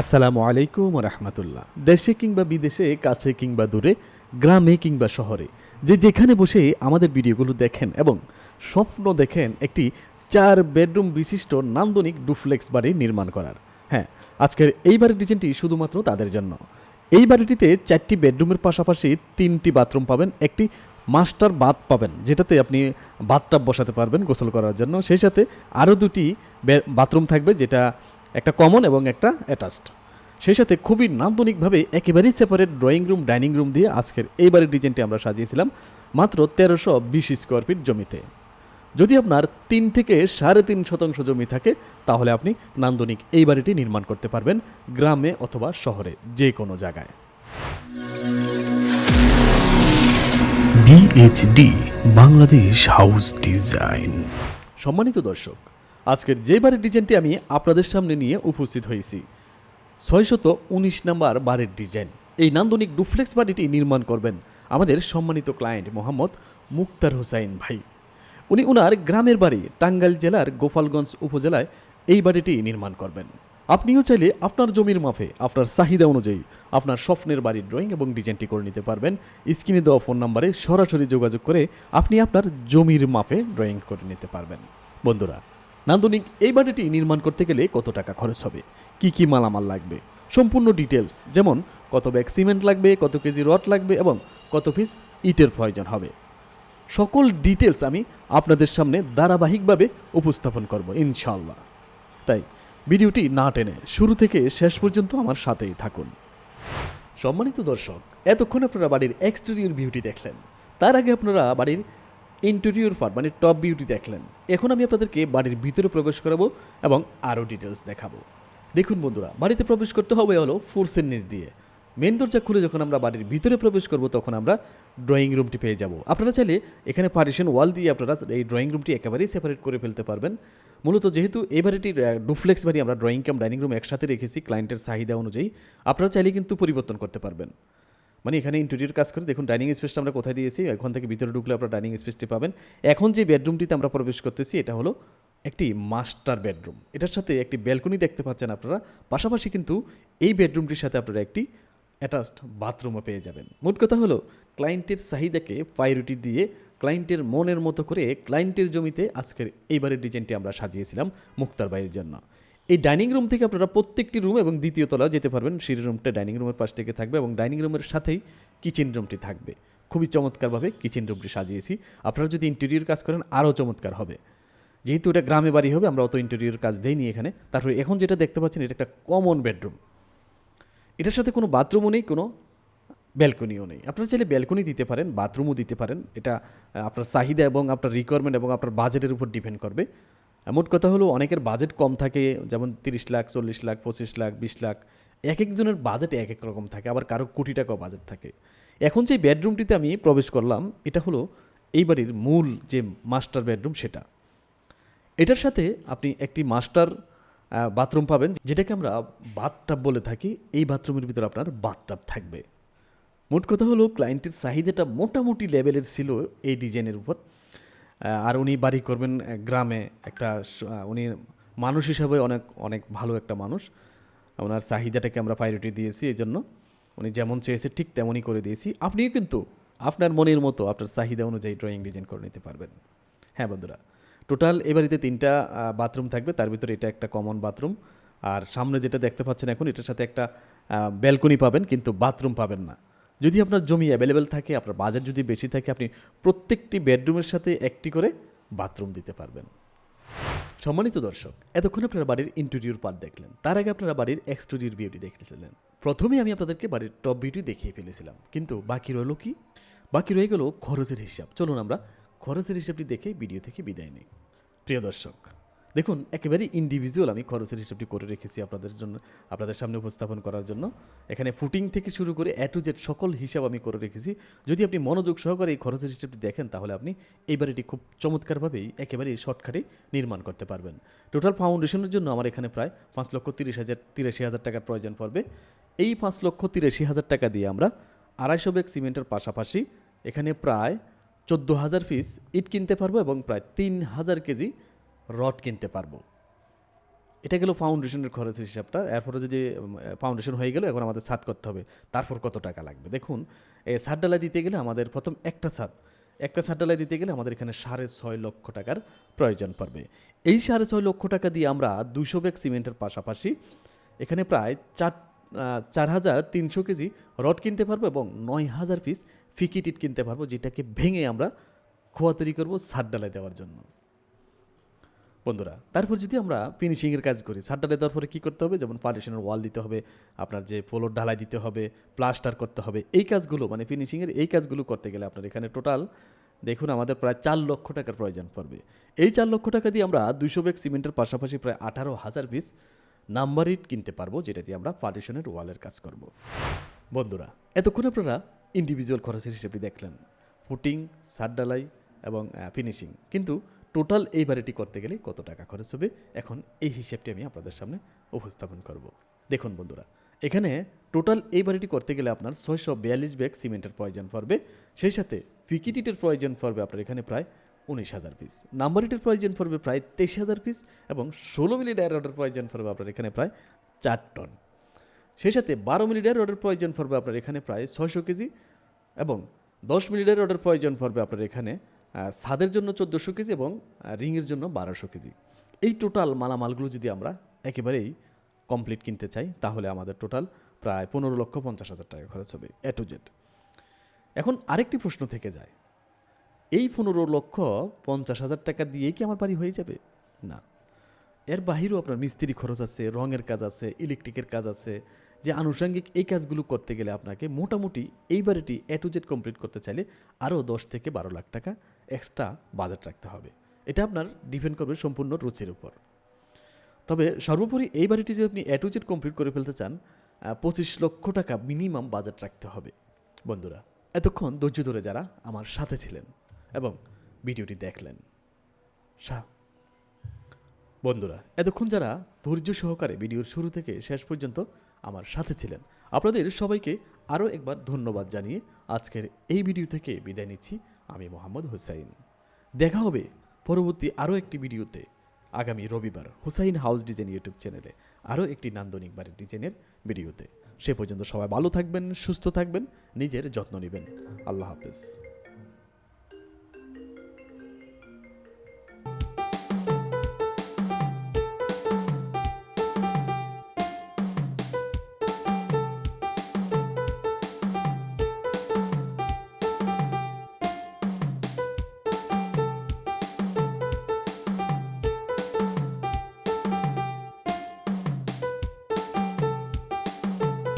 আসসালামু আলাইকুম রহমতুল্লাহ। দেশে কিংবা বিদেশে, কাছে কিংবা দূরে, গ্রামে কিংবা শহরে, যে যেখানে বসে আমাদের ভিডিওগুলো দেখেন এবং স্বপ্ন দেখেন একটি চার বেডরুম বিশিষ্ট নান্দনিক ডুফ্লেক্স বাড়ি নির্মাণ করার। হ্যাঁ আজকের এই বাড়ির ডিজাইনটি শুধুমাত্র তাদের জন্য। এই বাড়িটিতে চারটি বেডরুমের পাশাপাশি তিনটি বাথরুম পাবেন, একটি মাস্টার বাথ পাবেন, যেটাতে আপনি বাথটাব বসাতে পারবেন গোসল করার জন্য। সেই সাথে আরও দুটি বাথরুম থাকবে, যেটা একটা কমন এবং একটা অ্যাটাচড সেই সাথে খুবই নান্দনিকভাবে একেবারেই separate drawing room dining room দিয়ে আজকের এই বাড়ির ডিজাইনটি আমরা সাজিয়েছিলাম মাত্র তেরোশো বিশ স্কোয়ার ফিট জমিতে। যদি আপনার তিন থেকে সাড়ে তিন শতাংশ জমি থাকে তাহলে আপনি নান্দনিক এই বাড়িটি নির্মাণ করতে পারবেন গ্রামে অথবা শহরে যে কোনো জায়গায় বিএইচডি বাংলাদেশ হাউস ডিজাইন সম্মানিত দর্শক আজকের যে বাড়ির ডিজাইনটি আমি আপনাদের সামনে নিয়ে উপস্থিত হয়েছি। ছয়শত উনিশ নাম্বার বাড়ির ডিজাইন। এই নান্দনিক ডুফ্লেক্স বাড়িটি নির্মাণ করবেন আমাদের সম্মানিত ক্লায়েন্ট মোহাম্মদ মুক্তার হোসাইন ভাই। উনি উনার গ্রামের বাড়ি, টাঙ্গাইল জেলার গোপালগঞ্জ উপজেলায় এই বাড়িটি নির্মাণ করবেন। আপনিও চাইলে আপনার জমির মাফে আপনার চাহিদা অনুযায়ী আপনার স্বপ্নের বাড়ির ড্রয়িং এবং ডিজাইনটি করে নিতে পারবেন। স্ক্রিনে দেওয়া ফোন নাম্বারে সরাসরি যোগাযোগ করে আপনি আপনার জমির মাপে ড্রয়িং করে নিতে পারবেন। বন্ধুরা নান্দনিক, এই বাড়িটি নির্মাণ করতে গেলে কত টাকা খরচ হবে? কি কি মালামাল লাগবে? সম্পূর্ণ ডিটেলস যেমন কত ব্যাগ সিমেন্ট লাগবে, কত কেজি রড লাগবে এবং কত পিস ইটের প্রয়োজন হবে। সকল ডিটেলস আমি আপনাদের সামনে ধারাবাহিকভাবে উপস্থাপন করব ইনশাল্লাহ তাই ভিডিওটি না টেনে শুরু থেকে শেষ পর্যন্ত আমার সাথেই থাকুন। সম্মানিত দর্শক, এতক্ষণ আপনারা বাড়ির এক্সটেরিয়র ভিউটি দেখলেন। তার আগে আপনারা বাড়ির ইন্টেরিয়র পার্ট মানে টপ বিউটি দেখলেন। এখন আমি আপনাদেরকে বাড়ির ভিতরে প্রবেশ করাবো এবং আরও ডিটেলস দেখাবো। দেখুন বন্ধুরা, বাড়িতে প্রবেশ করতে হবে হলো ফোর্সের নিচ দিয়ে। মেন দরজা খুলে যখন আমরা বাড়ির ভিতরে প্রবেশ করব, তখন আমরা ড্রয়িং রুমটি পেয়ে যাব। আপনারা চাইলে এখানে পার্টিশন ওয়াল দিয়ে আপনারা এই ড্রয়িং রুমটি একেবারেই সেপারেট করে ফেলতে পারবেন। মূলত যেহেতু এই বাড়িটির ডুফ্লেক্স বাড়ি, আমরা ড্রয়িং কাম ডাইনিং রুম একসাথে রেখেছি ক্লায়েন্টের চাহিদা অনুযায়ী। আপনারা চাইলে কিন্তু পরিবর্তন করতে পারবেন। মানে এখানে ইন্টেরিয়র কাজ করে, দেখুন ডাইনিং স্পেসটা আমরা কোথায় দিয়েছি, এখান থেকে ভিতরে ঢুকলে আপনারা ডাইনিং স্পেসটি পাবেন। এখন যে বেডরুমটিতে আমরা প্রবেশ করতেছি, এটা হলো একটি মাস্টার বেডরুম এটার সাথে একটি ব্যালকনি দেখতে পাচ্ছেন আপনারা। পাশাপাশি কিন্তু এই বেডরুমটির সাথে আপনারা একটি অ্যাটাচড বাথরুমও পেয়ে যাবেন। মোট কথা হলো ক্লায়েন্টের চাহিদাকে প্রায়োরিটি দিয়ে ক্লায়েন্টের মনের মতো করে ক্লায়েন্টের জমিতে আজকের এইবারের ডিজাইনটি আমরা সাজিয়েছিলাম মুক্তার বাইরের জন্য। এই ডাইনিং রুম থেকে আপনারা প্রত্যেকটি রুম এবং দ্বিতীয় তলাও যেতে পারবেন। সিঁড়ি রুমটা ডাইনিং রুমের পাশ থেকে থাকবে এবং ডাইনিং রুমের সাথেই কিচেন রুমটি থাকবে। খুবই চমৎকারভাবে কিচেন রুমটি সাজিয়েছি। আপনারা যদি ইন্টেরিয়র কাজ করেন, আরও চমৎকার হবে। যেহেতু এটা গ্রামে বাড়ি হবে, আমরা অত ইন্টেরিয়র কাজ দেইনি এখানে। তারপরে এখন যেটা দেখতে পাচ্ছেন, এটা একটা কমন বেডরুম এটার সাথে কোনো বাথরুমও নেই, কোনো ব্যালকনিও নেই। আপনারা চাইলে ব্যালকনি দিতে পারেন বাথরুমও দিতে পারেন। এটা আপনার চাহিদা এবং আপনার রিকোয়ারমেন্ট এবং আপনার বাজেটের উপর ডিপেন্ড করবে। মোট কথা হলো অনেকের বাজেট কম থাকে, যেমন তিরিশ লাখ, চল্লিশ লাখ, পঁচিশ লাখ, বিশ লাখ। এক একজনের বাজেট এক এক রকম থাকে, আবার কারও কোটি টাকাও বাজেট থাকে। এখন যে বেডরুমটিতে আমি প্রবেশ করলাম, এটা হলো এই বাড়ির মূল যে মাস্টার বেডরুম সেটা। এটার সাথে আপনি একটি মাস্টার বাথরুম পাবেন, যেটাকে আমরা বাথটাব বলে থাকি। এই বাথরুমের ভিতরে আপনার বাথটাব থাকবে। মোট কথা হলো ক্লায়েন্টের চাহিদাটা মোটামুটি লেভেলের ছিল এই ডিজাইনের উপর। আর উনি বাড়ি করবেন গ্রামে একটা উনি মানুষ হিসাবে অনেক অনেক ভালো একটা মানুষ। ওনার চাহিদাটাকে আমরা প্রায়োরিটি দিয়েছি, এই জন্য উনি যেমন চেয়েছে ঠিক তেমনই করে দিয়েছি। আপনিও কিন্তু আপনার মনের মতো, আপনার চাহিদা অনুযায়ী ড্রয়িং ডিজাইন করে নিতে পারবেন। হ্যাঁ বন্ধুরা টোটাল এ বাড়িতে তিনটা বাথরুম থাকবে, তার ভিতরে এটা একটা কমন বাথরুম আর সামনে যেটা দেখতে পাচ্ছেন এখন, এটার সাথে একটা ব্যালকনি পাবেন, কিন্তু বাথরুম পাবেন না। যদি আপনার জমি অ্যাভেলেবেল থাকে, আপনার বাজেট যদি বেশি থাকে, আপনি প্রত্যেকটি বেডরুমের সাথে একটি করে বাথরুম দিতে পারবেন। সম্মানিত দর্শক, এতক্ষণ আপনারা বাড়ির ইন্টেরিয়র পার্ট দেখলেন। তার আগে আপনারা বাড়ির এক্সটেরিয়র বিউটি দেখেছিলেন প্রথমে আমি আপনাদেরকে বাড়ির টপ বিউটি দেখিয়ে ফেলেছিলাম। কিন্তু বাকি রইল কি? বাকি রয়ে গেল খরচের হিসাব। চলুন আমরা খরচের হিসাবটি দেখে ভিডিও থেকে বিদায় নিই। প্রিয় দর্শক দেখুন একেবারে ইন্ডিভিজুয়াল আমি খরচের হিসাবটি করে রেখেছি আপনাদের জন্য, আপনাদের সামনে উপস্থাপন করার জন্য। এখানে ফুটিং থেকে শুরু করে এ টু জেড সকল হিসাব আমি করে রেখেছি। যদি আপনি মনোযোগ সহকারে এই খরচের হিসাবটি দেখেন, তাহলে আপনি এই বাড়িটি খুব চমৎকারভাবেই একেবারে শর্টকাটে নির্মাণ করতে পারবেন। টোটাল ফাউন্ডেশনের জন্য আমার এখানে প্রায় পাঁচ লক্ষ তিরিশ হাজার, তিরাশি হাজার টাকার প্রয়োজন পড়বে। এই পাঁচ লক্ষ তিরাশি হাজার টাকা দিয়ে আমরা আড়াইশো ব্যাগ সিমেন্টের পাশাপাশি এখানে প্রায় চোদ্দ হাজার পিস ইট কিনতে পারব এবং প্রায় তিন হাজার কেজি রড কিনতে পারব। এটা গেল ফাউন্ডেশনের খরচের হিসাবটা। এরপরে যদি ফাউন্ডেশন হয়ে গেল, এখন আমাদের ছাদ করতে হবে। তারপর কত টাকা লাগবে? দেখুন এই ছাদ ডালাই দিতে গেলে আমাদের প্রথম একটা ছাদ একটা ছাদ ডালাই দিতে গেলে আমাদের এখানে সাড়ে ছয় লক্ষ টাকার প্রয়োজন পড়বে। এই সাড়ে ছয় লক্ষ টাকা দিয়ে আমরা দুশো ব্যাগ সিমেন্টের পাশাপাশি এখানে প্রায় চার চার হাজার তিনশো কেজি রড কিনতে পারব এবং নয় হাজার পিস ফিকিট ইট কিনতে পারব, যেটাকে ভেঙে আমরা খোয়া তৈরি করব ছাদ ডালাই দেওয়ার জন্য। বন্ধুরা, তারপর যদি আমরা ফিনিশিংয়ের কাজ করি ছাদ ঢালাই দেওয়ার পরে কী করতে হবে? যেমন পার্টিশনের ওয়াল দিতে হবে, আপনার যে ফ্লোর ঢালাই দিতে হবে প্লাস্টার করতে হবে, এই কাজগুলো মানে ফিনিশিংয়ের এই কাজগুলো করতে গেলে আপনার এখানে টোটাল দেখুন আমাদের প্রায় চার লক্ষ টাকার প্রয়োজন পড়বে। এই চার লক্ষ টাকা দিয়ে আমরা দুইশো ব্যাগ সিমেন্টের পাশাপাশি প্রায় আঠারো হাজার পিস নাম্বার ইট কিনতে পারব, যেটা দিয়ে আমরা পার্টিশনের ওয়ালের কাজ করব। বন্ধুরা, এতক্ষণ আপনারা ইন্ডিভিজুয়াল খরচের হিসেবে দেখলেন। ফুটিং সার ডালাই এবং ফিনিশিং কিন্তু টোটাল এই বাড়িটি করতে গেলে কত টাকা খরচ হবে? এখন এই হিসেবটি আমি আপনাদের সামনে উপস্থাপন করব। দেখুন বন্ধুরা, এখানে টোটাল এই বাড়িটি করতে গেলে আপনার ছয়শো বিয়াল্লিশ ব্যাগ সিমেন্টের প্রয়োজন পড়বে। সেই সাথে পিকিটিটের প্রয়োজন পড়বে আপনার এখানে প্রায় উনিশ হাজার পিস নাম্বার ইটের প্রয়োজন পড়বে প্রায় তেইশ হাজার পিস এবং ষোলো মিলি ডায়ার অর্ডার প্রয়োজন পড়বে আপনার এখানে প্রায় চার টন। সেই সাথে বারো মিনিটের অর্ডার প্রয়োজন পড়বে আপনার এখানে প্রায় ছয়শো কেজি এবং দশ মিনিটের অর্ডার প্রয়োজন পড়বে আপনার এখানে ছাদের জন্য চোদ্দোশো কেজি এবং রিংয়ের জন্য বারোশো কেজি। এই টোটাল মালামালগুলো যদি আমরা একেবারেই কমপ্লিট কিনতে চাই, তাহলে আমাদের টোটাল প্রায় পনেরো লক্ষ পঞ্চাশ হাজার টাকা খরচ হবে, এ টু জেড এখন আরেকটি প্রশ্ন থেকে যায়, এই পনেরো লক্ষ পঞ্চাশ হাজার টাকা দিয়েই কি আমার বাড়ি হয়ে যাবে? না। এর বাহিরেও আপনার মিস্ত্রি খরচ আছে, রঙের কাজ আছে ইলেকট্রিকের কাজ আছে যে আনুষঙ্গিক এই কাজগুলো করতে গেলে আপনাকে মোটামুটি এই বাড়িটি এ টু জেড কমপ্লিট করতে চাইলে আরও দশ থেকে বারো লাখ টাকা এক্সট্রা বাজেট রাখতে হবে। এটা আপনার ডিপেন্ড করবে সম্পূর্ণ রুচির উপর। তবে সর্বোপরি এই বাড়িটি যদি আপনি এ টু জেড কমপ্লিট করে ফেলতে চান পঁচিশ লক্ষ টাকা মিনিমাম বাজেট রাখতে হবে। বন্ধুরা, এতক্ষণ ধৈর্য ধরে যারা আমার সাথে ছিলেন এবং ভিডিওটি দেখলেন বন্ধুরা, এতক্ষণ যারা ধৈর্য সহকারে ভিডিওর শুরু থেকে শেষ পর্যন্ত আমার সাথে ছিলেন। আপনাদের সবাইকে আরও একবার ধন্যবাদ জানিয়ে আজকের এই ভিডিও থেকে বিদায় নিচ্ছি। আমি মোহাম্মদ হুসাইন। দেখা হবে পরবর্তী আরও একটি ভিডিওতে। আগামী রবিবার হুসাইন হাউস ডিজাইন ইউটিউব চ্যানেলে আরও একটি নান্দনিক বাড়ির ডিজাইনের ভিডিওতে। সে পর্যন্ত সবাই ভালো থাকবেন, সুস্থ থাকবেন, নিজের যত্ন নেবেন। আল্লাহ হাফেজ।